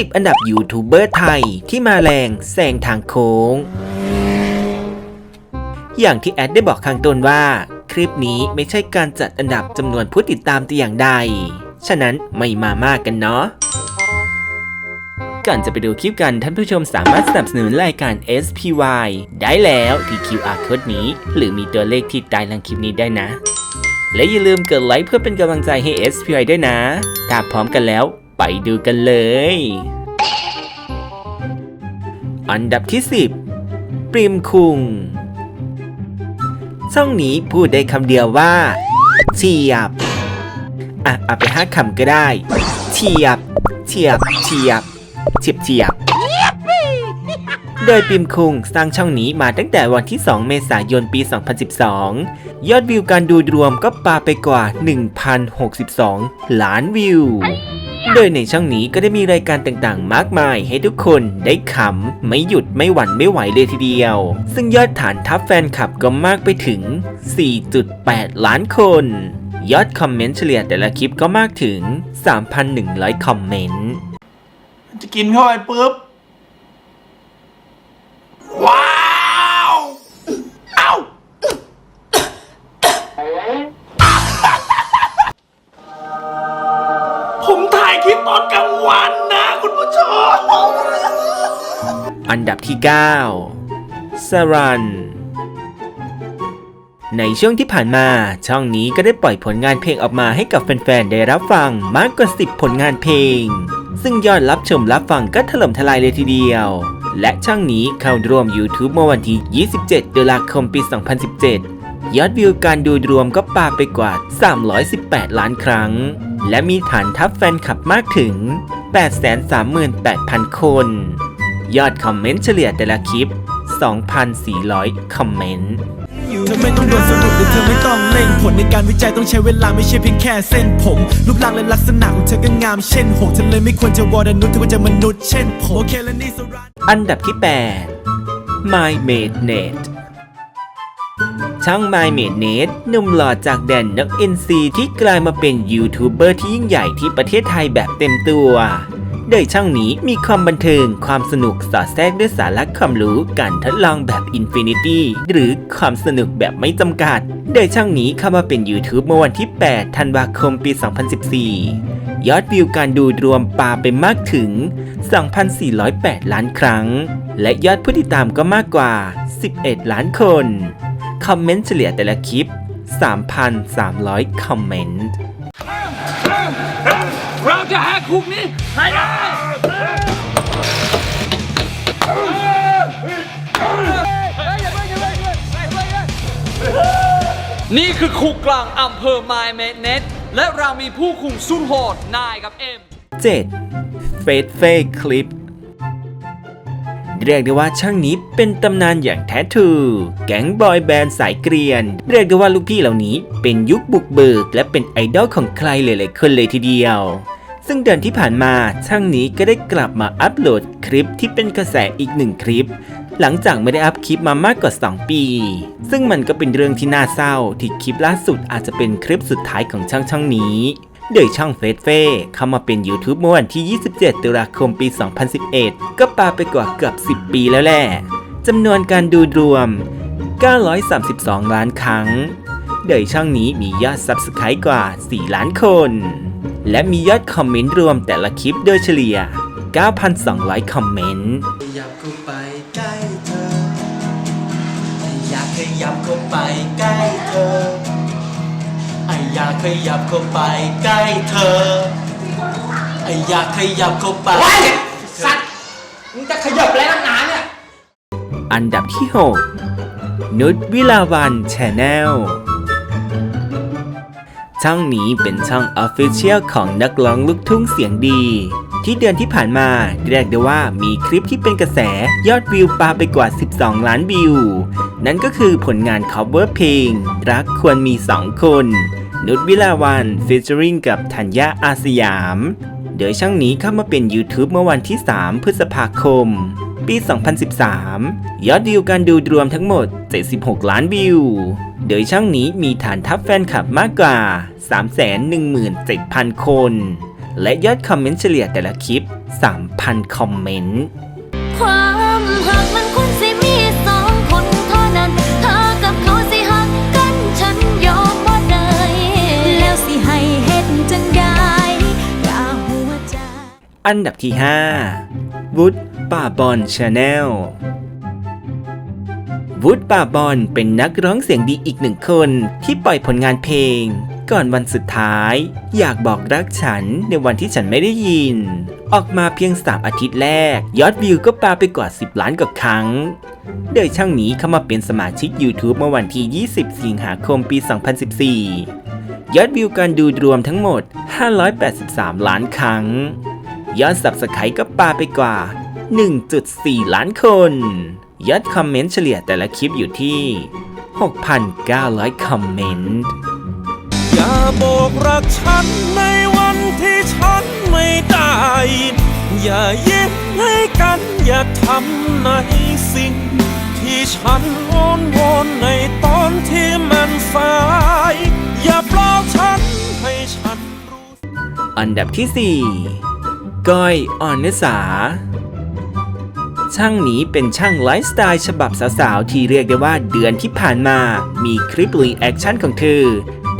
10 อันดับยูทูบเบอร์ไทยที่มาแรงแซงทางโค้ง อย่างที่แอดได้บอกข้างต้นว่า คลิปนี้ไม่ใช่การจัดอันดับจำนวนผู้ติดตามแต่อย่างใด ฉะนั้นไม่มามากกันเนาะก่อนจะไปดูคลิปกันท่านผู้ชมสามารถสนับสนุนรายการ SPY ได้แล้วที่ QR code นี้ หรือมีตัวเลขที่ใต้ล่างคลิปนี้ได้นะ และอย่าลืมกดไลค์เพื่อเป็นกำลังใจให้ SPY ด้วยนะ ถ้าพร้อมกันแล้วไปดูกันเลย อันดับที่ 10 ปริมคุง ช่องนี้พูดได้คำเดียวว่าเฉียบ อะเอาไปห้าคำก็ได้เฉียบเฉียบเฉียบเฉียบเฉียบ โดยปิมคุงสร้างช่องนี้มาตั้งแต่วันที่ 2 เมษายนปี 2012 ยอดวิวการดูรวมก็ปาไปกว่า 1,062 ล้านวิว โดยในช่องนี้ก็ได้มีรายการต่างๆ มากมาย ให้ทุกคนได้ขำไม่หยุดไม่หวั่นไม่ไหวเลยทีเดียว ซึ่งยอดฐานทัพแฟนคลับก็มากไปถึง 4.8 ล้านคน ยอดคอมเมนต์เฉลี่ยแต่ละคลิปก็มากถึง 3,100 คอมเมนต์ จะกินเข้าไปปุ๊บ ว้า ผมถ่ายคลิปตอนกลางวันนะคุณผู้ชม อันดับที่ 9สรัน ในช่วงที่ผ่านมา ช่องนี้ก็ได้ปล่อยผลงานเพลงออกมาให้กับแฟนๆ ได้รับฟังมากกว่า 10 ผลงานเพลง ซึ่งยอดรับชมรับฟังก็ถล่มทลายเลยทีเดียว และช่องนี้เข้าร่วม YouTube เมื่อวันที่ 27 ตุลาคม ปี 2017 ยอดวิวการดูรวมก็ปาไปกว่า 318 ล้านครั้ง และมีฐานทัพแฟนคลับมากถึง 838,000 คน ยอดคอมเมนต์เฉลี่ยแต่ละคลิป 2,400 คอมเมนต์เธอไม่ต้องด่วนสรุปหรือเธอไม่ต้องเร่งผลในการวิจัยต้องใช้เวลาไม่ใช่เพียงแค่เส้นผม รูปร่างและลักษณะของเธอก็งามเช่นหงส์เธอเลยไม่ควรจะวอร์ดนุษย์เธอควรจะมนุษย์เช่นผมโอเคและนี่สุราษฎร์อันดับที่ 8 My Made Net ช่าง My Made Net หนุ่มหล่อจากแดนนักเอ็นซีที่กลายมาเป็นยูทูบเบอร์ที่ยิ่งใหญ่ที่ประเทศไทยแบบเต็มตัว โดยช่องนี้มีความบันเทิงความสนุกสอดแทรกด้วยสาระความรู้การทดลองแบบอินฟินิตี้หรือความสนุกแบบไม่จำกัด โดยช่องนี้เข้ามาเป็น YouTube เมื่อวันที่ 8 ธันวาคมปี 2014 ยอดวิวการดูรวมปาไปมากถึง 2,408 ล้านครั้ง และยอดผู้ติดตามก็มากกว่า 11 ล้านคน คอมเมนต์เฉลี่ยแต่ละคลิป 3,300 คอมเมนต์ เราจะแหกคุกนี้ให้ได้นี่คือคุกกลางอำเภอไมายเมเน็ตและเรามีผู้คุมสุดโหดนายกับเอ็ม 7. เฟสเฟกคลิป เรียกได้ว่าช่างนี้เป็นตำนานอย่างแท้ทรูแก๊งบอยแบนด์สายเกรียน เรียกได้ว่าลูกพี่เหล่านี้เป็นยุคบุกเบิก และเป็นไอดอลของใครหลายๆคนเลยทีเดียว ซึ่งเดือนที่ผ่านมาช่างนี้ก็ได้กลับมาอัปโหลดคลิปที่เป็นกระแสอีกหนึ่งคลิป หลังจากไม่ได้อัพคลิปมามากกว่า 2 ปี ซึ่งมันก็เป็นเรื่องที่น่าเศร้าที่คลิปล่าสุดอาจจะเป็นคลิปสุดท้ายของช่างช่องนี้ โดยช่องเฟสเฟ่เข้ามาเป็น YouTube เมื่อวันที่ 27 ตุลาคมปี 2011 ก็ปาไปกว่าเกือบ 10 ปีแล้วแหละจำนวนการดูรวม 932 ล้านครั้ง โดยช่องนี้มียอด Subscribe กว่า 4 ล้านคน และมียอดคอมเมนต์รวมแต่ละคลิปโดยเฉลี่ย 9,200 คอมเมนต์อยากเข้าไปใกล้เธออยากขยับเข้าไปใกล้เธอ ไออยากขยับเข้าไปใกล้เธอ ไออยากขยับเข้าไปสัตว์มึงจะขยับแล้วนานเนี่ยอันดับที่ 6 นุชวิลาวันชาแนลช่องนี้เป็นช่อง Official ของนักร้องลูกทุ่งเสียงดี ที่เดือนที่ผ่านมาเรียกได้ว่ามีคลิปที่เป็นกระแสยอดวิวปาไปกว่า 12 ล้านวิว นั่นก็คือผลงาน cover เพลง รักควรมี2คน นุชวิลาวันฟีเจอริงกับธัญญาอาสยาม โดยช่องนี้เข้ามาเป็น YouTube เมื่อวันที่ 3 พฤษภาคม ปี 2013 ยอดวิวการดูรวมทั้งหมด 76 ล้านวิว โดยช่องนี้มีฐานทัพแฟนคลับมากกว่า 317,000 คน และยอดคอมเมนต์เฉลี่ยแต่ละคลิป 3,000 คอมเมนต์ ความหักมันควรสิ อันดับที่ 5 วุฒป่าบอลชาแนลวุฒป่าบอลเป็นนักร้องเสียงดีอีกหนึ่งคนที่ปล่อยผลงานเพลง ก่อนวันสุดท้าย อยากบอกรักฉันในวันที่ฉันไม่ได้ยิน ออกมาเพียง 3 อาทิตย์แรก ยอดวิวก็ปาไปกว่า 10 ล้านกว่าครั้ง โดยช่างนี้เข้ามาเป็นสมาชิก YouTube เมื่อวันที่ 20 สิงหาคมปี 2014 ยอดวิวการดูรวมทั้งหมด 583 ล้านครั้ง ยอดสับสไครก็ปาไปกว่า 1.4 ล้านคน ยอดคอมเมนต์เฉลี่ยแต่ละคลิปอยู่ที่ 6,900 คอมเมนต์ อย่าบอกรักฉันในวันที่ฉันไม่ได้ อย่ายิ้มให้กัน อย่าทำในสิ่ง ที่ฉันวอนวอนในตอนที่มันสาย อย่าปลอบฉันให้ฉันรู้ อันดับที่ 4 ก้อยอ่อนนสา ช่างนี้เป็นช่างไลฟ์สไตล์ฉบับสาวๆ ที่เรียกได้ว่าเดือนที่ผ่านมา มีคลิปรีแอคชั่นของเธอ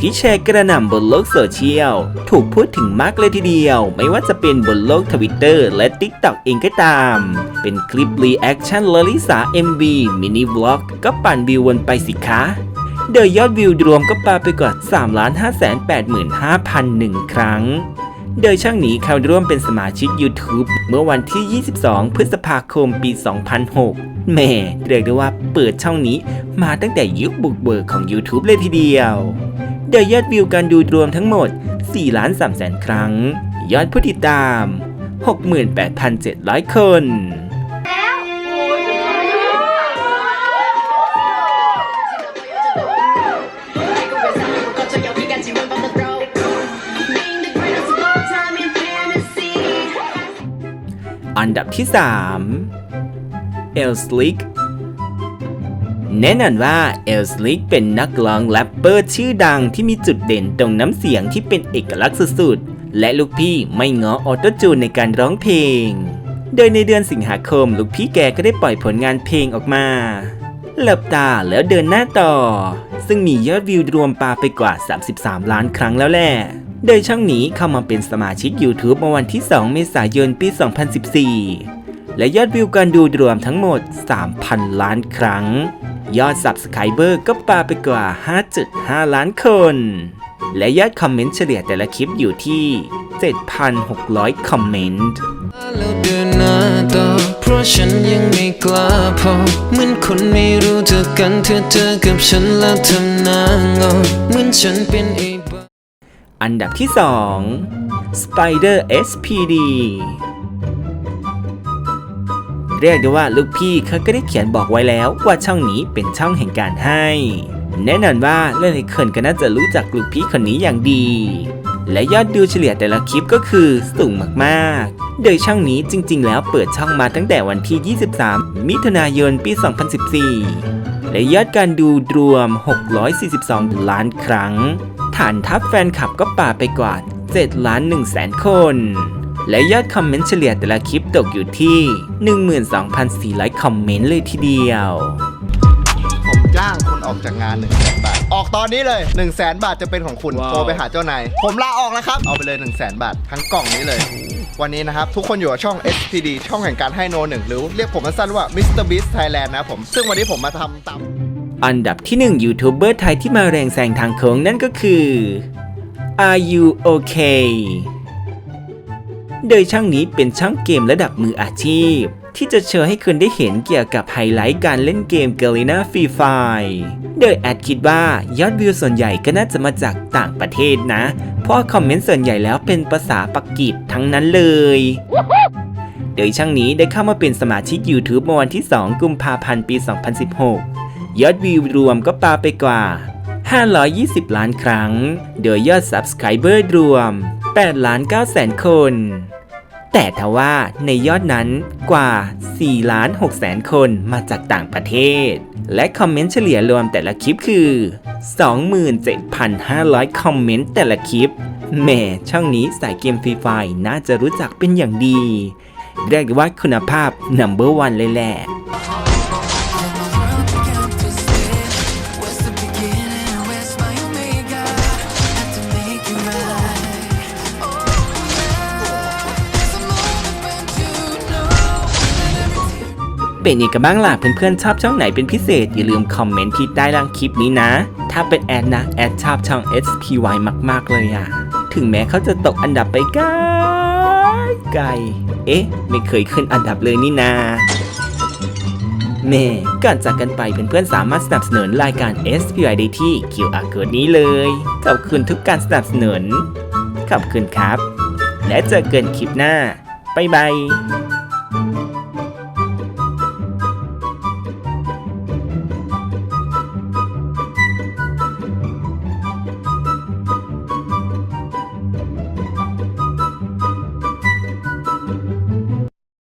ที่แชร์กระหน่ำบนโลกโซเชียล ถูกพูดถึงมากเลยทีเดียว ไม่ว่าจะเป็นบนโลกทวิตเตอร์และ TikTok เองก็ตาม เป็นคลิปรีแอคชั่นลลิสา MV มินิวล็อกก็ปั่นวิววนไปสิคะโดยยอดวิวรวมก็ปาไปกว่า3,585,001ครั้ง โดยช่างหนีเข้าร่วมเป็นสมาชิก YouTube เมื่อวันที่ 22 พฤษภาคมปี 2006แหม่เรียกได้ว่าเปิดช่องนี้มาตั้งแต่ยุคบุกเบิกของ YouTube เลยทีเดียว โดยยอดวิวการดูรวมทั้งหมด 4 ล้าน3แสนครั้ง ยอดผู้ติดตาม 68,700 คน อันดับที่ 3 เอลสลิกแน่นอนว่าเอลสลิกเป็นนักร้องแรปเปอร์ชื่อดังที่มีจุดเด่นตรงน้ำเสียงที่เป็นเอกลักษณ์สุดๆ และลูกพี่ไม่ง้อออโตจูนในการร้องเพลง โดยในเดือนสิงหาคมลูกพี่แกก็ได้ปล่อยผลงานเพลงออกมาหลับตาแล้วเดินหน้าต่อ ซึ่งมียอดวิวรวมปาไปกว่า 33 ล้านครั้งแล้วแหละ โดยช่องนี้เข้ามาเป็นสมาชิก YouTube เมื่อวันที่ 2 เมษายน ปี 2014 และยอดวิวการดูรวมทั้งหมด 3,000 ล้านครั้ง ยอด Subscriber ก็ปาไปกว่า 5.5 ล้านคน และยอดคอมเมนต์เฉลี่ยแต่ละคลิปอยู่ที่ 7,600 คอมเมนต์แล้วเดินหน้าต่อเพราะฉันยังไม่กล้าพอเหมือนคนไม่รู้จักกันเธอเจอกับฉันแล้วทำหน้างอเหมือนฉันเป็นไอ้บ้า อันดับที่ 2 Spider SPD เรียกได้ว่าลูกพี่เขาก็ได้เขียนบอกไว้แล้วว่าช่องนี้เป็นช่องแห่งการให้ แน่นอนว่าหลายๆคนก็น่าจะรู้จักลูกพี่คนนี้อย่างดี และยอดดูเฉลี่ยแต่ละคลิปก็คือสูงมากๆ โดยช่องนี้จริง ๆ แล้วเปิดช่องมาตั้งแต่วันที่ 23 มิถุนายนปี 2014 และยอดการดูรวม 642 ล้านครั้ง ฐานทัพแฟนคลับก็ป่าไปกว่า7ล้าน1แสนคน และยอดคอมเมนต์เฉลี่ยแต่ละคลิปตกอยู่ที่ 12,400 คอมเมนต์เลยทีเดียว ผมจ้างคุณออกจากงาน1นึ่งแสนบาท ออกตอนนี้เลย1นึ่งแสนบาทจะเป็นของคุณโทรไปหาเจ้านาย ผมลาออกแล้วครับ เอาไปเลย1นึ่งแสนบาท ทั้งกล่องนี้เลย วันนี้นะครับ ทุกคนอยู่กับช่อง SPD ช่องแห่งการให้โนหนึ่งหรือเรียกผมสั้นๆว่า Mr. Beast Thailand นะครับผม ซึ่งวันนี้ผมมาทำตาม อันดับที่ 1 ยูทูบเบอร์ไทยที่มาแรงแซงทางโค้งนั่นก็คือ Are you okay โดยช่างนี้เป็นช่างเกมระดับมืออาชีพ ที่จะโชว์ให้คุณได้เห็นเกี่ยวกับไฮไลท์การเล่นเกม g a l i n a Free Fire โดยแอดคิดว่ายอดวิวส่วนใหญ่ก็น่าจะมาจากต่างประเทศนะ เพราะคอมเมนต์ส่วนใหญ่แล้วเป็นภาษาปักกีบทั้งนั้นเลย โดยช่างนี้ได้เข้ามาเป็นสมาชิก YouTube เมื่อวันที่ 2 กุมภาพันธ์ ปี 2016 ยอดวิวรวมก็ปาไปกว่า 520 ล้านครั้ง โดยยอด Subscriber รวม8ล้าน9แสนคน แต่ทว่าในยอดนั้นกว่า4ล้าน6แสนคนมาจากต่างประเทศ และคอมเมนต์เฉลี่ยรวมแต่ละคลิปคือ 27,500 คอมเมนต์แต่ละคลิปแหม่ช่องนี้สายเกมฟรีไฟน่าจะรู้จักเป็นอย่างดี เรียกว่าคุณภาพ number one เลยแหละ เป็นยังไงกันบ้างล่ะเพื่อนๆชอบช่องไหนเป็นพิเศษ อย่าลืมคอมเมนต์ที่ใต้ล่างคลิปนี้นะ ถ้าเป็นแอดนะแอดชอบช่อง SPY มากๆเลยอะถึงแม้เขาจะตกอันดับไปไกลไกลเอ๊ะ ไม่เคยขึ้นอันดับเลยนี่นาแม่ก่อนจากกันไปเพื่อนๆสามารถสนับสนุนรายการ SPY ได้ที่ QR code นี้เลย ขอบคุณทุกการสนับสนุน ขอบคุณครับ และเจอกันคลิปหน้า บ๊ายบาย